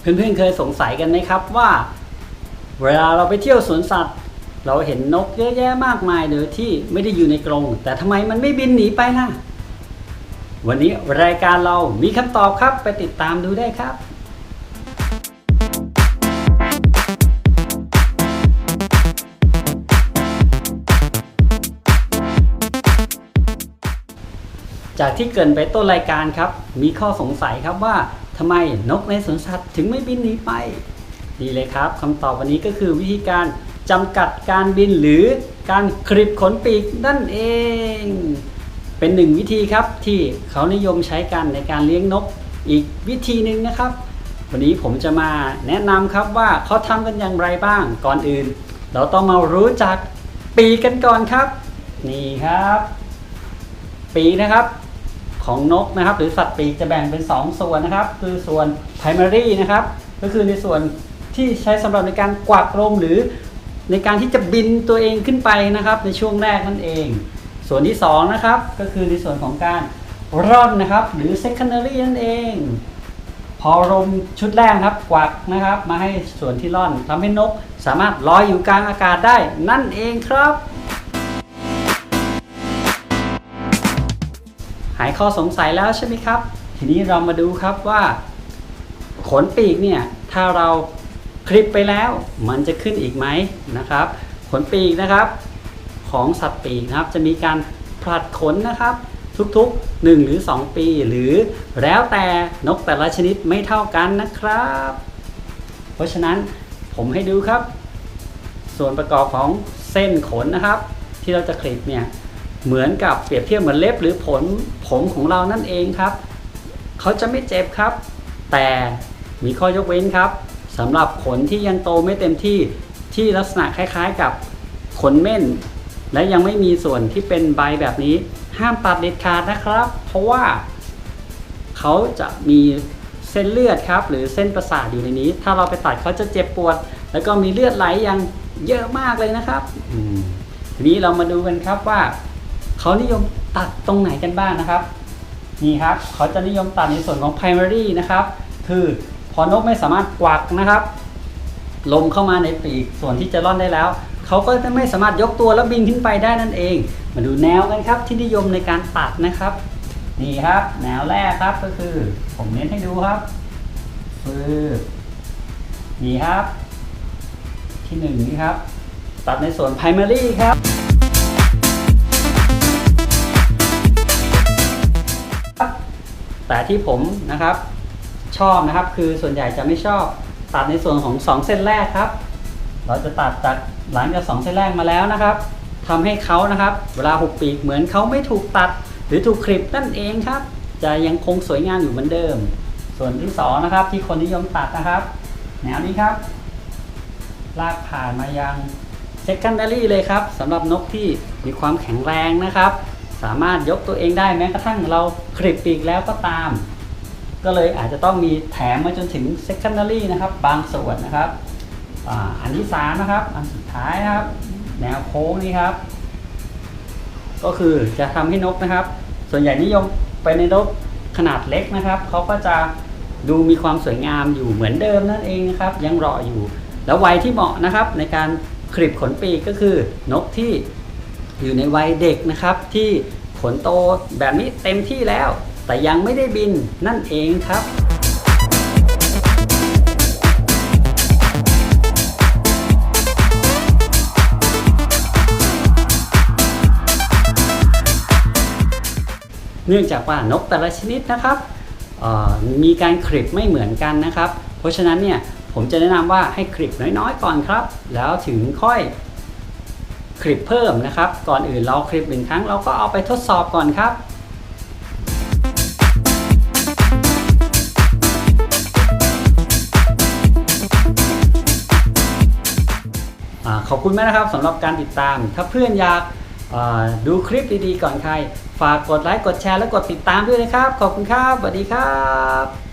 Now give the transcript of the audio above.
เพื่อนๆเคยสงสัยกันไหมครับว่า เวลาเราไปเที่ยวสวนสัตว์ เราเห็นนกเยอะแยะมากมายเลยที่ไม่ได้อยู่ในกรง แต่ทำไมมันไม่บินหนีไปล่ะ วันนี้รายการเรามีคำตอบครับไปติดตามดูได้ครับจากที่เกินไปต้นรายการครับ มีข้อสงสัยครับว่า ทำไมนกในสวนสัตว์ถึงไม่บินหนีไปนี่เลยครับคำตอบวันนี้ก็คือวิธีการจำกัดการบินหรือการคลิปขนปีกนั่นเอง เป็นหนึ่งวิธีครับที่เขานิยมใช้กันในการเลี้ยงนกอีกวิธีหนึ่งนะครับ วันนี้ผมจะมาแนะนำครับว่าเขาทำกันอย่างไรบ้างก่อนอื่น เราต้องมารู้จักปีกกันก่อนครับ นี่ครับ ปีกนะครับ ของนกนะครับ หรือสัตว์ปีกจะแบ่งเป็น 2 ส่วนนะครับ คือส่วน primary นะครับ ก็คือในส่วนที่ใช้สำหรับในการกวาดลมหรือในการที่จะบินตัวเองขึ้นไปนะครับ ในช่วงแรกนั่นเอง ส่วนที่2นะครับก็คือในส่วนของการร่อนนะครับ หรือ secondary นั่นเอง พอลมชุดแรกครับกวักนะครับ มาให้ส่วนที่ร่อนทำให้นก สามารถลอยอยู่กลางอากาศได้นั่นเองครับ หายข้อสงสัยแล้วใช่ไหมครับ ทีนี้เรามาดูครับว่าขนปีกเนี่ยถ้าเราคลิปไปแล้วมันจะขึ้นอีกไหมนะครับ ขนปีกนะครับ ของสัตว์ปีกนะครับจะมีการผลัดขนนะครับ ทุกๆ 1 หรือ 2 ปี หรือแล้วแต่นกแต่ละชนิดไม่เท่ากันนะครับ เพราะฉะนั้นผมให้ดูครับ ส่วนประกอบของเส้นขนนะครับ ที่เราจะคลิปเนี่ย เหมือนกับเปรียบเทียบเหมือนเล็บหรือผลผมของเรานั่นเองครับเขาจะไม่เจ็บครับ แต่มีข้อยกเว้นครับสำหรับขนที่ยังโตไม่เต็มที่ที่ลักษณะคล้าย ๆ กับขนเม่น และยังไม่มีส่วนที่เป็นใบแบบนี้ ห้ามตัดเด็ดขาดนะครับ เพราะว่าเขาจะมีเส้นเลือดครับ หรือเส้นประสาทอยู่ในนี้ ถ้าเราไปตัดเขาจะเจ็บปวด แล้วก็มีเลือดไหลอย่างเยอะมากเลยนะครับอืมทีนี้เรามาดูกันครับว่า เขานิยมตัดตรงไหนกันบ้างนะครับ นี่ครับเขาจะนิยมตัดในส่วนของ primary นะครับ คือพอนกไม่สามารถกวักนะครับ ลมเข้ามาในปีกส่วนที่จะร่อนได้แล้ว เขาก็จะไม่สามารถยกตัวแล้วบินขึ้นไปได้นั่นเอง มาดูแนวกันครับที่นิยมในการตัดนะครับ นี่ครับ แนวแรกครับก็คือ ผมเน้นให้ดูครับคือนี่ครับ ที่หนึ่งนี่ครับ ตัดในส่วน primary ครับ แต่ที่ผมนะครับชอบนะครับคือส่วนใหญ่จะไม่ชอบตัดในส่วนของ 2 เส้นแรกครับ เราจะตัดจากหลังจาก2เส้นแรกมาแล้วนะครับทำให้เขานะครับ เวลาหุบปีกเหมือนเขาไม่ถูกตัด หรือถูกคลิปนั่นเองครับ จะยังคงสวยงามอยู่เหมือนเดิม ส่วนที่2นะครับที่คนนิยมตัดนะครับแนวนี้ครับ ลากผ่านมายัง secondary เลยครับสำหรับนกที่มีความแข็งแรงนะครับ สามารถยกตัวเองได้แม้กระทั่งเราคลิปปีกแล้วก็ตาม ก็เลยอาจจะต้องมีแถมมาจนถึง secondary นะครับ บางส่วนนะครับออันที่สามนะครับ อันสุดท้ายนะครับ แนวโค้งนี้ครับ ก็คือจะทำให้นกนะครับ ส่วนใหญ่นิยมไปในนกขนาดเล็กนะครับเขาก็จะดูมีความสวยงามอยู่เหมือนเดิมนั่นเองนะครับ ยังรออยู่ แล้ววัยที่เหมาะนะครับ ในการคลิปขนปีกก็คือนกที่ อยู่ในวัยเด็กนะครับ ที่ขนโตแบบนี้เต็มที่แล้ว แต่ยังไม่ได้บินนั่นเองครับเนื่องจากว่านกแต่ละชนิดนะครับมีการคลิปไม่เหมือนกันนะครับ เพราะฉะนั้นเนี่ยผมจะแนะนำว่าให้คลิปน้อยๆก่อนครับ แล้วถึงค่อย คลิปเพิ่มนะครับ ก่อนอื่นเราคลิปหนึ่งครั้งเราก็เอาไปทดสอบก่อนครับอาขอบคุณมากนะครับสำหรับการติดตาม ถ้าเพื่อนอยากดูคลิปดีๆก่อนใคร ฝากกดไลค์ กดแชร์ และกดติดตามด้วยนะครับ ขอบคุณครับ สวัสดีครับ